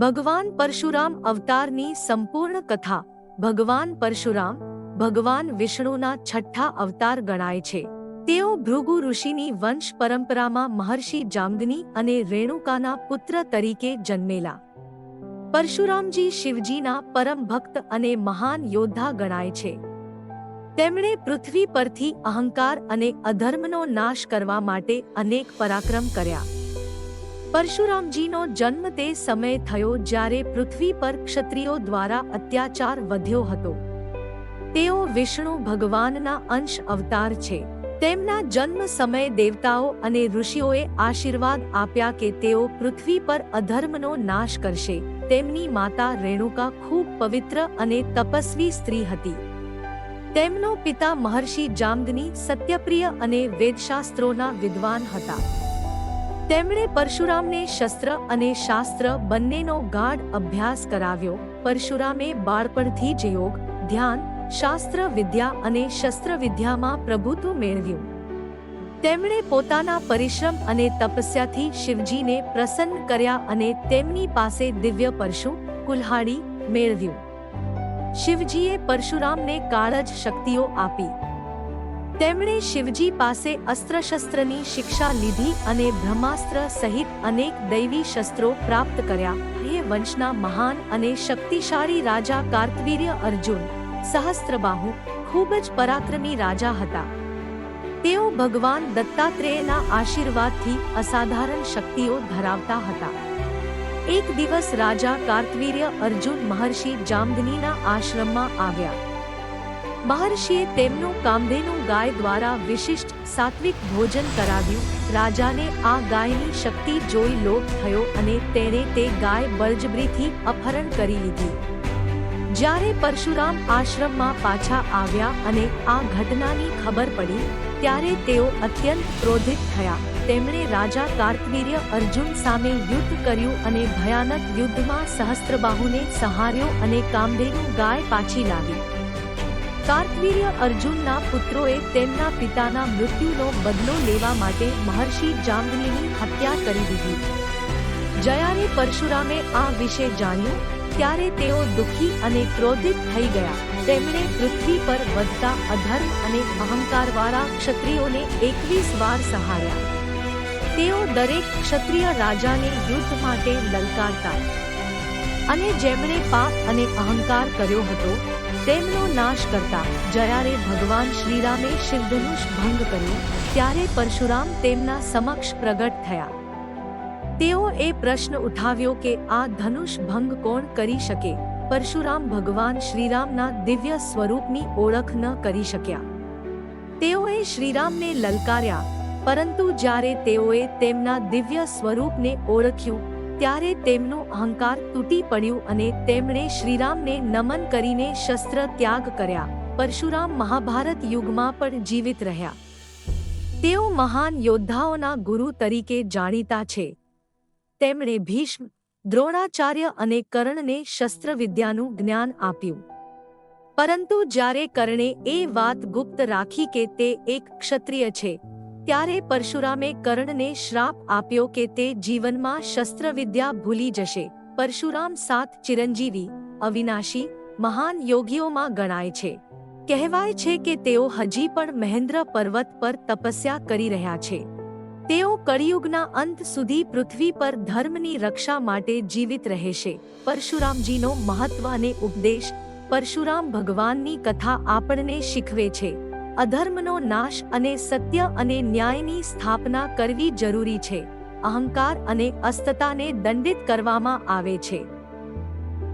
ભગવાન પરશુરામ અવતારની સંપૂર્ણ કથા. ભગવાન પરશુરામ, ભગવાન વિષ્ણુના છઠ્ઠા અવતાર ગણાય છે. તેઓ ભૃગુ ઋષિની વંશ પરંપરામાં મહર્ષિ જામદની અને રેણુકાના પુત્ર તરીકે જન્મેલા. પરશુરામજી શિવજીના પરમ ભક્ત અને મહાન યોદ્ધા ગણાય છે. તેમણે પૃથ્વી પરથી અહંકાર અને અધર્મનો નાશ કરવા માટે અનેક પરાક્રમ કર્યા. પરશુરામજીનો જન્મ તે સમયે થયો જ્યારે પૃથ્વી પર ક્ષત્રિયો દ્વારા અત્યાચાર વધ્યો હતો. તેઓ વિષ્ણુ ભગવાનના અંશ અવતાર છે. તેમના જન્મ સમયે દેવતાઓ અને ઋષિઓએ આશીર્વાદ આપ્યા કે તેઓ પૃથ્વી પર અધર્મનો નાશ કરશે. તેમની માતા રેણુકા ખૂબ પવિત્ર અને તપસ્વી સ્ત્રી હતી. તેમનો પિતા મહર્ષિ જામદની સત્યપ્રિય અને વેદશાસ્ત્રોના વિદ્વાન હતા. તેમણે પરશુરામને શસ્ત્ર અને શાસ્ત્ર બંનેનો ગાઢ અભ્યાસ કરાવ્યો. પરશુરામે બાળપણથી જ યોગ, ધ્યાન, શાસ્ત્ર વિદ્યા અને શસ્ત્ર વિદ્યામાં પ્રભુત્વ મેળવ્યું. તેમણે પોતાના પરિશ્રમ અને તપસ્યાથી શિવજીને પ્રસન્ન કર્યા અને તેમની પાસે દિવ્ય પરશુ, કુલ્હાડી મેળવ્યું. શિવજીએ પરશુરામને કાળજ શક્તિઓ આપી. તેમણે શિવજી પાસે અસ્ત્રશસ્ત્રની શિક્ષા લીધી અને બ્રહ્માસ્ત્ર સહિત અનેક દૈવી શસ્ત્રો પ્રાપ્ત કર્યા. એ વંશના મહાન અને શક્તિશાળી રાજા કાર્તવીર્ય અર્જુન, સહસ્ત્રબાહુ ખૂબ જ પરાક્રમી રાજા હતા. તેઓ ભગવાન દત્તાત્રેયના આશીર્વાદથી અસાધારણ શક્તિઓ ધરાવતા હતા. એક દિવસ રાજા કાર્તવીર્ય અર્જુન મહર્ષિ જામદનીના આશ્રમમાં આવ્યા. મહર્ષિએ તેમનું કામધેનું ગાય દ્વારા વિશિષ્ટ સાત્વિક ભોજન કરાવ્યું. રાજાને આ ગાયની શક્તિ જોઈ લોભ થયો અને તેણે તે ગાય બળજબરીથી અપહરણ કરી લીધી. જ્યારે પરશુરામ આશ્રમમાં પાછા આવ્યા અને આ ઘટનાની ખબર પડી, ત્યારે તેઓ અત્યંત ક્રોધિત થયા. તેમણે રાજા કાર્તવીર્ય અર્જુન સામે યુદ્ધ કર્યું અને ભયાનક યુદ્ધમાં સહસ્ત્રબાહુને સહાર્યો અને કામધેનુ ગાય પાછી લાવી. કાર્તવીર્ય અર્જુનના પુત્રોએ તેમના પિતાના મૃત્યુનો બદલો લેવા માટે મહર્ષિ જામદનીની હત્યા કરી દીધી. જયારે પરશુરામે આ વિશે જાણ્યું, ત્યારે તેઓ દુઃખી અને ક્રોધિત થઈ ગયા. તેમણે પૃથ્વી પર વધતા અધર્મ અને અહંકારવાળા ક્ષત્રિયોને એકવીસ વાર સહાર્યા. તેઓ દરેક ક્ષત્રિય રાજાને યુદ્ધ માટે લલકારતા. અને જેમણે પાપ અને અહંકાર કર્યો હતો તેમનો નાશ કરતા જ્યારે ભગવાન શ્રીરામે શિવધનુષ ભંગ કર્યું, ત્યારે પરશુરામ તેમના સમક્ષ પ્રગટ થયા. તેઓ એ પ્રશ્ન ઉઠાવ્યો કે આ ધનુષ ભંગ કોણ કરી શકે? પરશુરામ ભગવાન શ્રીરામના દિવ્ય સ્વરૂપની ઓળખ ન કરી શક્યા. તેઓએ શ્રીરામને લલકાર્યા, પરંતુ જ્યારે તેઓએ તેમના દિવ્ય સ્વરૂપને ઓળખ્યું ત્યારે તેમનું અહંકાર તૂટી પડ્યું અને તેમણે શ્રીરામને નમન કરીને શસ્ત્ર ત્યાગ કર્યા. પરશુરામ મહાભારત યુગમાં પણ જીવિત રહ્યા. તેઓ મહાન યોદ્ધાઓના ગુરુ તરીકે જાણીતા છે. તેમણે ભીષ્મ, દ્રોણાચાર્ય અને કર્ણને શસ્ત્રવિદ્યાનું જ્ઞાન આપ્યું. પરંતુ જ્યારે કર્ણે એ વાત ગુપ્ત રાખી કે તે એક ક્ષત્રિય છે ત્યારે પરશુરામે કર્ણને શ્રાપ આપ્યો કે તે જીવનમાં શસ્ત્રવિદ્યા ભૂલી જશે. પરશુરામ સાત ચિરંજીવી, અવિનાશી, મહાન યોગીઓમાં ગણાય છે. કહેવાય છે કે તેઓ હજી પણ મહેન્દ્ર પર્વત પર તપસ્યા કરી રહ્યા છે. તેઓ કળિયુગના અંત સુધી પૃથ્વી પર ધર્મની રક્ષા માટે જીવિત રહેશે પરશુરામજીનો મહત્વ અને ઉપદેશ, પરશુરામ ભગવાનની કથા આપણને શીખવે છે. અધર્મનો નાશ અને સત્ય અને ન્યાયની સ્થાપના કરવી જરૂરી છે. અહંકાર અને અસ્તતાને દંડિત કરવામાં આવે છે.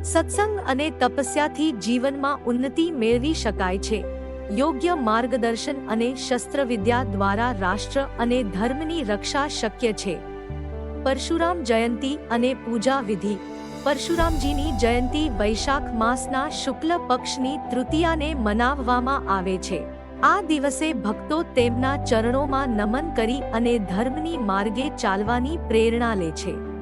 સત્સંગ અને તપસ્યાથી જીવનમાં ઉન્નતિ મેળવી શકાય છે. યોગ્ય માર્ગદર્શન અને શસ્ત્રવિદ્યા દ્વારા રાષ્ટ્ર અને ધર્મની રક્ષા શક્ય છે. પરશુરામ જયંતી અને પૂજા વિધિ. પરશુરામજીની જયંતી વૈશાખ માસના શુક્લ પક્ષની તૃતીયાને મનાવવામાં આવે છે. આ દિવસે ભક્તો તેમના ચરણોમાં નમન કરી અને ધર્મની માર્ગે ચાલવાની પ્રેરણા લે છે.